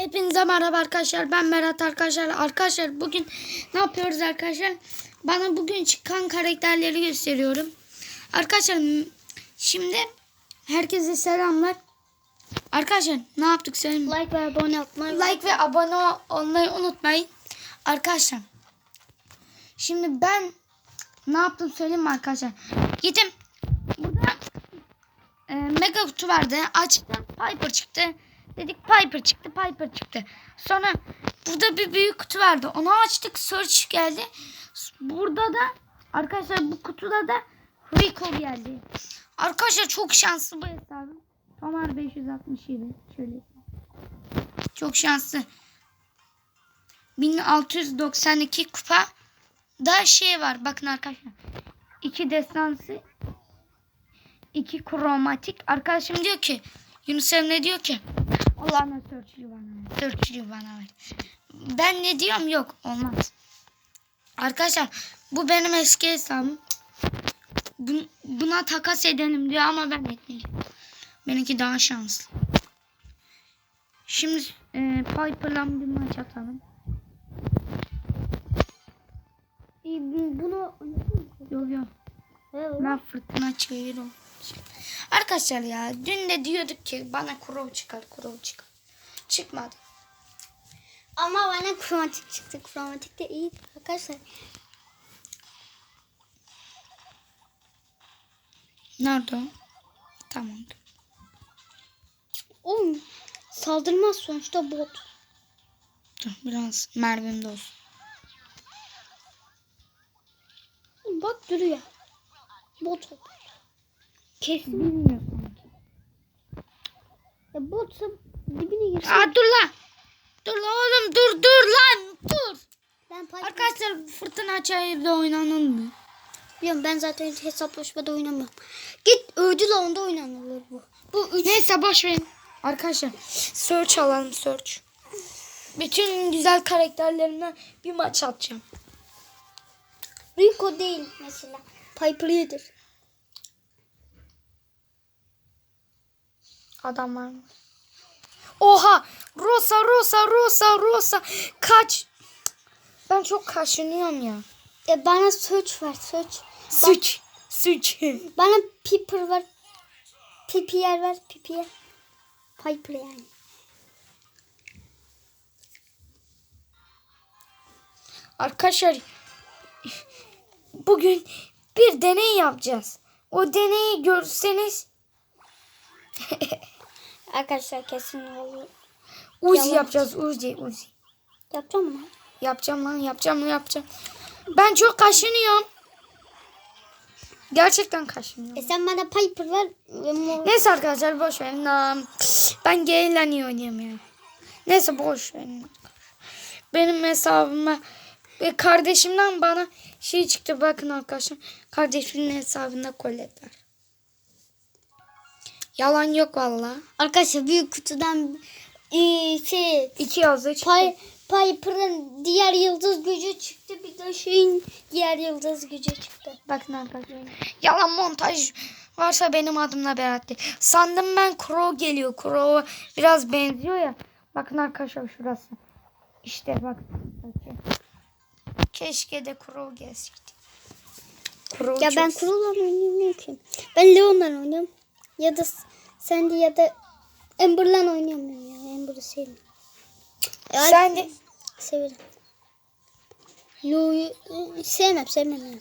Hepinize merhaba arkadaşlar. Ben Berat arkadaşlar. Arkadaşlar bugün ne yapıyoruz arkadaşlar? Bana bugün çıkan karakterleri gösteriyorum. Arkadaşlar şimdi herkese selamlar. Arkadaşlar ne yaptık mi? Like ve abone olmayı Like ve abone olmayı unutmayın. Arkadaşlar şimdi ben ne yaptım söyleyeyim mi arkadaşlar? Gittim burada e, mega kutu vardı. Açtım Piper çıktı. Dedik Piper çıktı Piper çıktı. Sonra burada bir büyük kutu vardı. Onu açtık search geldi. Burada da arkadaşlar bu kutuda da Rico geldi. Arkadaşlar çok şanslı bu hesabım. Tomar 567 şöyle. Çok şanslı. 1692 kupa da şey var. Bakın arkadaşlar. İki destansı iki kromatik. Arkadaşım diyor ki Yunus Emre diyor ki Allah'ına sörçülü bana. Sörçülü bana ver. Ben ne diyorum yok olmaz. Arkadaşlar bu benim eski hesabım. Bun- Buna takas edelim diyor ama ben etmeyeceğim. Benimki daha şanslı. Şimdi e, Piper'la bir maç atalım. Bu- bunu Yok yok. Ben fırtına çeviriyorum. Arkadaşlar ya dün de diyorduk ki bana kurov çıkar kurov çıkar. Çıkmadı. ama bana kromatik çıktı. Kromatik de iyi arkadaşlar. Nerede o? Tamamdır. Oğlum saldırmaz sonuçta bot. Dur biraz mermim de olsun. Bak duruyor. Bot o. Kesin. Bilmiyorum. Ya botsa dibine girsin. Aa dur lan. Dur lan oğlum dur dur lan dur. Ben Arkadaşlar fırtına çayırda oynanılmıyor. biliyorum ben zaten hesaplaşmada oynamıyorum. Git ödül onda oynanılır bu. Bu üç. Neyse boş verin. Arkadaşlar search alalım search. Bütün güzel karakterlerimden bir maç atacağım. Rico değil mesela. Piper iyidir. Adam var mı? Oha! Rosa, Rosa, Rosa, Rosa. Kaç. Ben çok kaşınıyorum ya. E bana search ver search. Suç. Suç. Bana Piper ver. Pipier ver Pipier. Piper yani. Arkadaşlar bugün bir deney yapacağız. O deneyi görseniz Arkadaşlar kesin olur. Uzi Yalan. yapacağız. Uzi, Uzi. Yapacağım mı? Yapacağım lan, yapacağım yapacağım. Ben çok kaşınıyorum. Gerçekten kaşınıyorum. E sen bana Piper ver. Neyse arkadaşlar boş verin. Ben Gale'le niye oynayamıyorum? Neyse boş verin. Benim hesabıma ve kardeşimden bana şey çıktı bakın arkadaşlar. Kardeşimin hesabında kolet var. Yalan yok valla. Arkadaşlar büyük kutudan e, şey İki yazı çıktı. Py, Piper'ın diğer yıldız gücü çıktı. Bir de şeyin diğer yıldız gücü çıktı. Bakın arkadaşlar. Yalan montaj varsa benim adımla Berat değil. Sandım ben Crow geliyor. Crow'a biraz benziyor ya. Bakın arkadaşlar şurası. İşte bak. Keşke de Crow gelseydi. Crow Ya ben Crow'la oynayamıyorum ki. Ben Leon'la oynuyorum. Ya da Sandy ya da Amber'la oynayamıyorum ya. Amber'ı sevmiyorum. Ya, Sen de Severim. Leo'yu e, sevmem sevmem yani.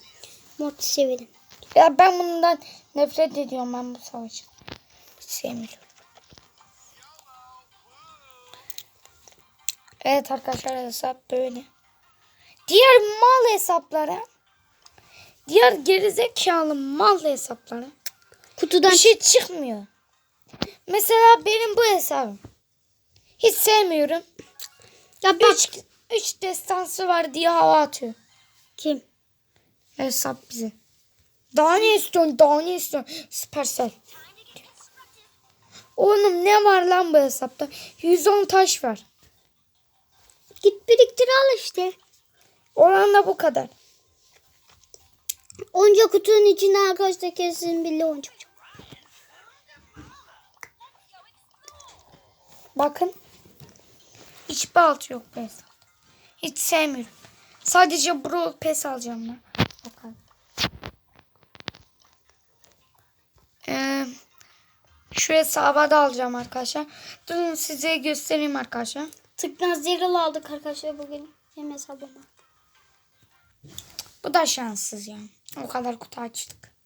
Morty severim. ya ben bundan nefret ediyorum ben bu savaşı. Hiç sevmiyorum. Evet arkadaşlar hesap böyle. Diğer mal hesaplara diğer gerizekalı mal hesaplara Kutudan bir şey çıkmıyor. Mesela benim bu hesabım. Hiç sevmiyorum. Ya bak. Üç, üç destansı var diye hava atıyor. Kim? Hesap bize. Daha ne istiyorsun? Daha ne istiyorsun? Süpersel. Oğlum ne var lan bu hesapta? 110 taş var. Git biriktir al işte. Oran da bu kadar. Onca kutunun içinde arkadaşlar kesin bir Leon Bakın. Hiçbir altı yok hesap. Hiç sevmiyorum. Sadece Brawl Pass alacağım ben. Kadar. Ee, şu hesaba da alacağım arkadaşlar. Durun size göstereyim arkadaşlar. Tıknaz Zeril aldık arkadaşlar bugün. Hem hesabıma. Bu da şanssız yani. O kadar kutu açtık.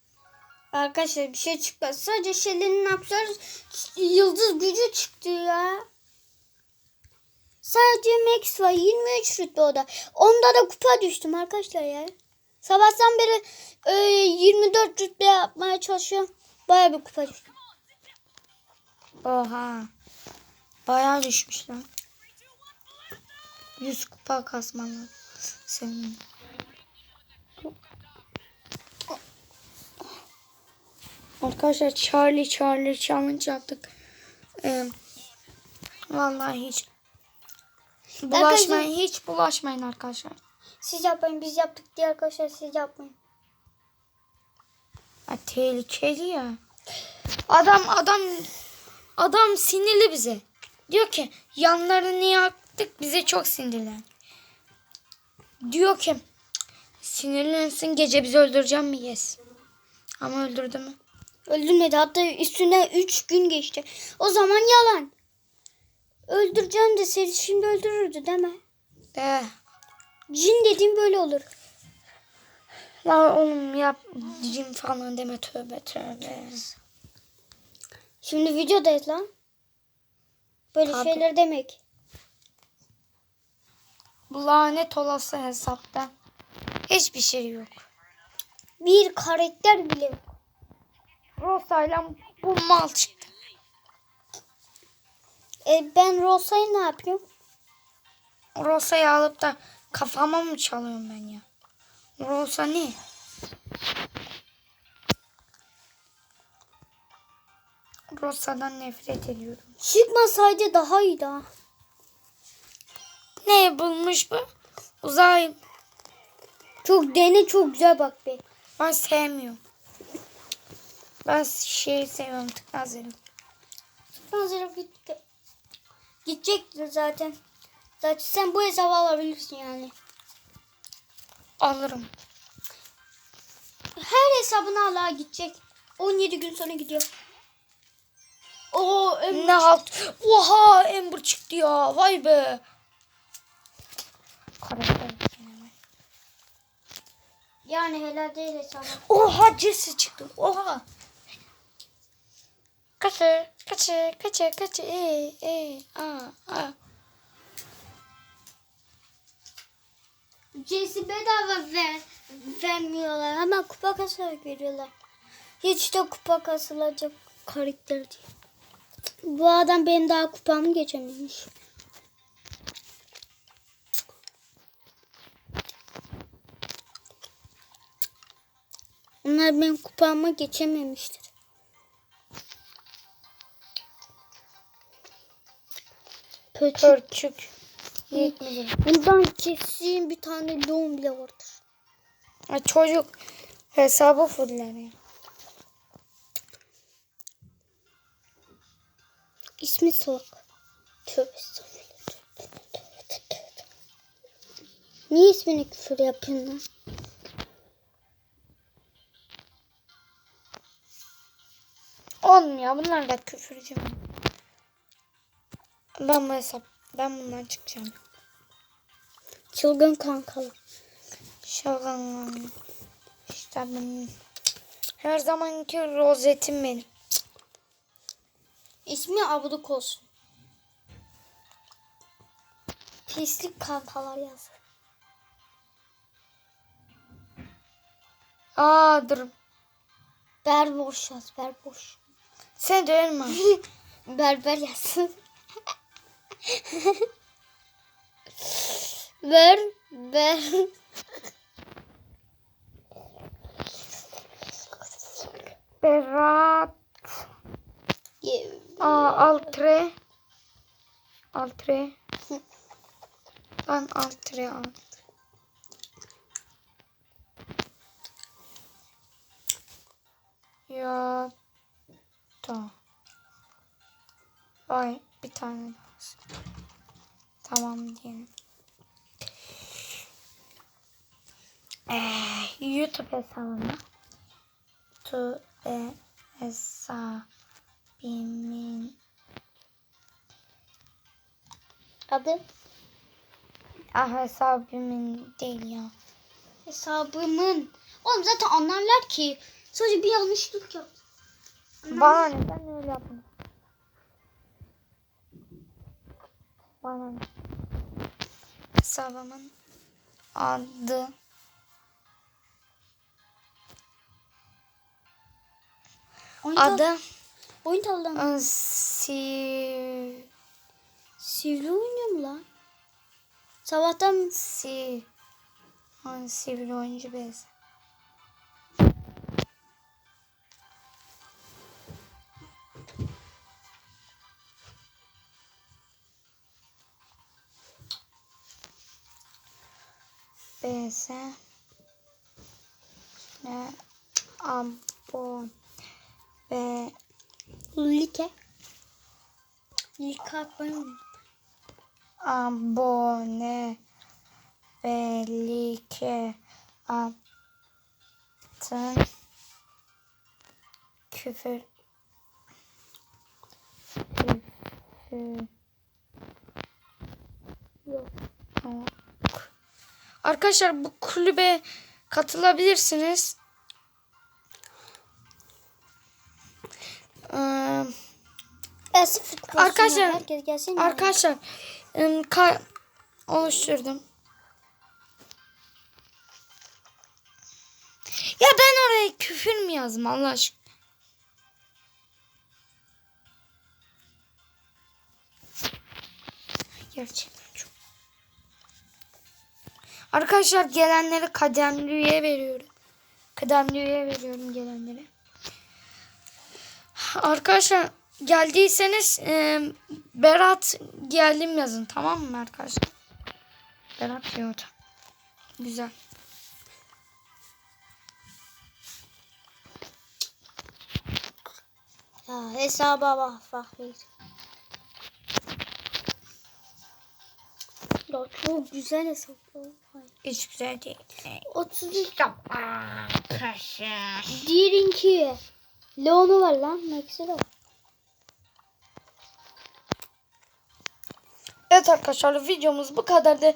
Arkadaşlar bir şey çıkmaz. Sadece Şeli'nin aksesuar yıldız gücü çıktı ya. Sadece Max var. 23 rütbe o da. Onda da kupa düştüm arkadaşlar ya. Sabahtan beri e, 24 rütbe yapmaya çalışıyorum. Baya bir kupa düştüm. Oha. Bayağı düşmüş lan. 100 kupa kasmalı. Senin. Arkadaşlar Charlie Charlie challenge yaptık. Ee, vallahi hiç bulaşmayın hiç bulaşmayın arkadaşlar. Siz yapmayın biz yaptık diye arkadaşlar siz yapmayın. Ya, tehlikeli ya. Adam adam adam sinirli bize. Diyor ki yanlarını yaktık bize çok sinirlen. Diyor ki sinirlensin gece bizi öldüreceğim mi? Yes. Ama öldürdü mü? Öldürmedi hatta üstüne 3 gün geçti. O zaman yalan. Öldüreceğim de seni şimdi öldürürdü değil mi? De. Cin dediğim böyle olur. La oğlum yap cim falan deme tövbe tövbe. Şimdi videodayız lan. Böyle Tabii. şeyler demek. Bu lanet olası hesapta hiçbir şey yok. Bir karakter bile yok. Rosa'yla bu mal çıktı. E, ben Rosa'yı ne yapıyorum? Rosa'yı alıp da kafama mı çalıyorum ben ya? Rosa ne? Rosa'dan nefret ediyorum. Çıkmasaydı daha iyiydi ha. Ne bulmuş bu? Uzay. Çok dene çok güzel bak be. Ben sevmiyorum. Ben şeyi seviyorum tıknazları. Hazır gitti. Gidecekti zaten. Zaten sen bu hesabı alabilirsin yani. Alırım. Her hesabını al ha gidecek. 17 gün sonra gidiyor. Oo Ömür Ne halt? Oha Ember çıktı ya. Vay be. Karakter. Yani helal değil hesabı. Oha Jesse çıktı. Oha. Kaçı, kaçı, kaçı, kaçı. Ey, ey, aa, aa. Jesse bedava ver, vermiyorlar. Hemen kupa kasarak veriyorlar. Hiç de kupa kasılacak karakter değil. Bu adam benim daha kupamı geçememiş. Onlar benim kupamı geçememiştir. Pöçük. Pörçük. Yetmedi. Bundan kesin bir tane loğum bile vardır. Ha, çocuk hesabı fulleniyor. İsmi Solak. Tövbe. Niye ismini küfür yapıyorsun lan? Olmuyor. Bunlar da küfürcü? Ben bu hesap. Ben bundan çıkacağım. Çılgın kankalı. Şakan. İşte benim. Her zamanki rozetim benim. İsmi Abduk olsun. Pislik kankalar yaz. Aa dur. Berboş yaz. Berboş. Sen ha. Berber yazsın. Ver. Ber. Berat. Aa altre. Altre. Lan altre alt. Ya da. Ay bir tane daha. Tamam diyelim. Ee, YouTube hesabıma tu e hesabimin Adı? ah hesabimin değil ya. Hesabımın. Oğlum zaten anlarlar ki. Sadece bir yanlışlık yap. Bana ne ben öyle yapmadım. Bana ne? Hesabımın adı Oyun adı Oyun tavlan. ıı, si Sivri oynuyor mu lan? Sabahtan si sivri oyuncu bez. BS ne abon ve like. Like atmayı unutma. abone ve like attın küfür küfür Yok. Arkadaşlar bu kulübe katılabilirsiniz. Ee. Arkadaşlar- Herkes gelsin. ya. Arkadaşlar ka- oluşturdum. Ya ben oraya küfür mü yazdım Allah aşkına? Gerçekten çok. Arkadaşlar gelenleri kademli üye veriyorum. Kademli üye veriyorum gelenlere. Arkadaşlar geldiyseniz e, Berat geldim yazın tamam mı arkadaşlar? Berat diyordu. Güzel. Ya hesaba bak fakir. Ya çok güzel hesap. Hayır. Hiç güzel değil. 33 Arkadaşlar. Diğerinki. Leon'u var lan. Max'i de var. Evet arkadaşlar videomuz bu kadardı.